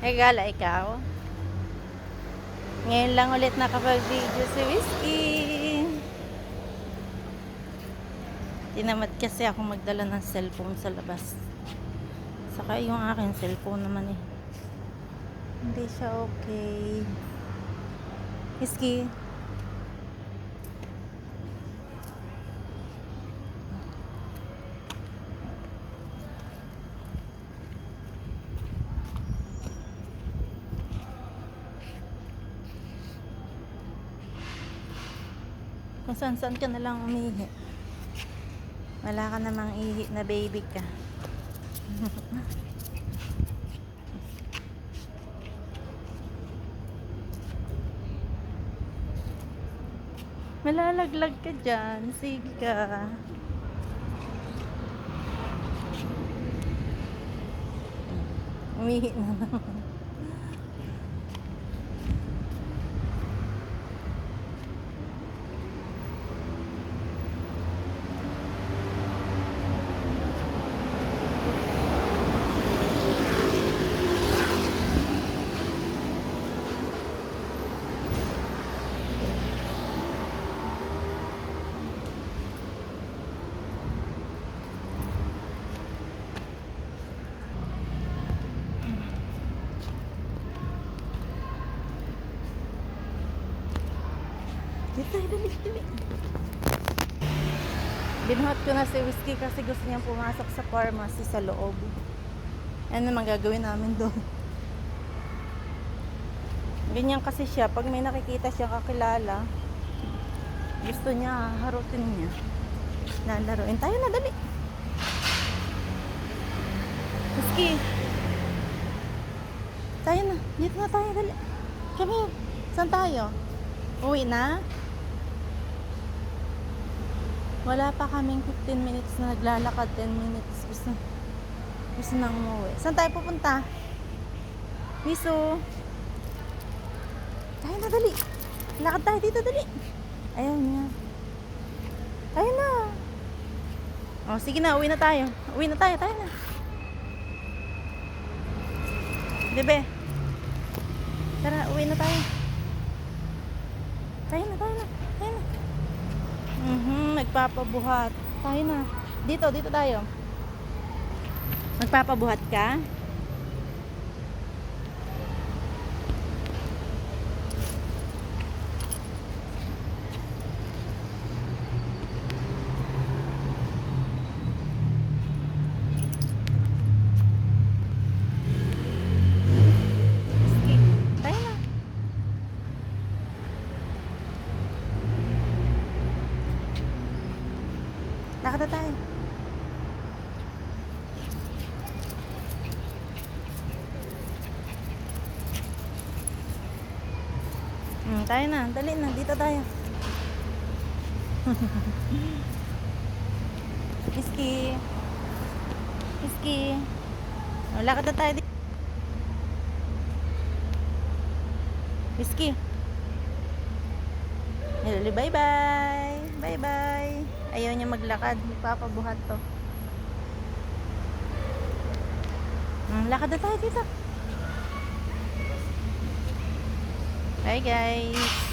Eh, gala ikaw. Ngayon lang ulit nakapag-video si Whiskey. Tinamad kasi ako magdala ng cellphone sa labas. Saka yung akin cellphone naman eh. Hindi siya okay. Whiskey. Kung saan saan ka na lang umihi. Wala ka namang ihi na baby ka. Malalaglag ka dyan. Sige ka. Umihi na naman. Dito, dali, dali. Binuhat ko na si Whiskey kasi gusto niyang pumasok sa pharmacy sa loob. Ano naman gagawin namin doon? Ganyan kasi siya. Pag may nakikita siya kakilala, gusto niya, harutin niya. Lalaroin. Tayo na, dali. Whiskey. Tayo na. Dito na tayo, dali. Here. Saan tayo? Uwi na? Wala pa kaming 15 minutes na naglalakad, 10 minutes. Gusto, gusto nang umuwi. Saan tayo pupunta? Miso. Tayo na, dali. Lakad tayo dito, dali. Ayaw niya. Tayo na. O, sige na, uwi na tayo. Uwi na tayo, tayo na. Dibe? Tara, uwi na tayo. Tayo na, tayo na. Tayo na. Mhm, nagpapabuhat. Tayo na. Dito, dito tayo. Nagpapabuhat ka? Sige, tayo na. Lakad tayo. Hmm, tayo na. Dali na. Dito tayo. Iski. Iski. Oh, lakad na tayo. di- Iski. Hello, bye-bye. Bye-bye. Ayaw niya maglakad. Magpapabuhat to. Hmm, lakad na tayo dito. Bye guys.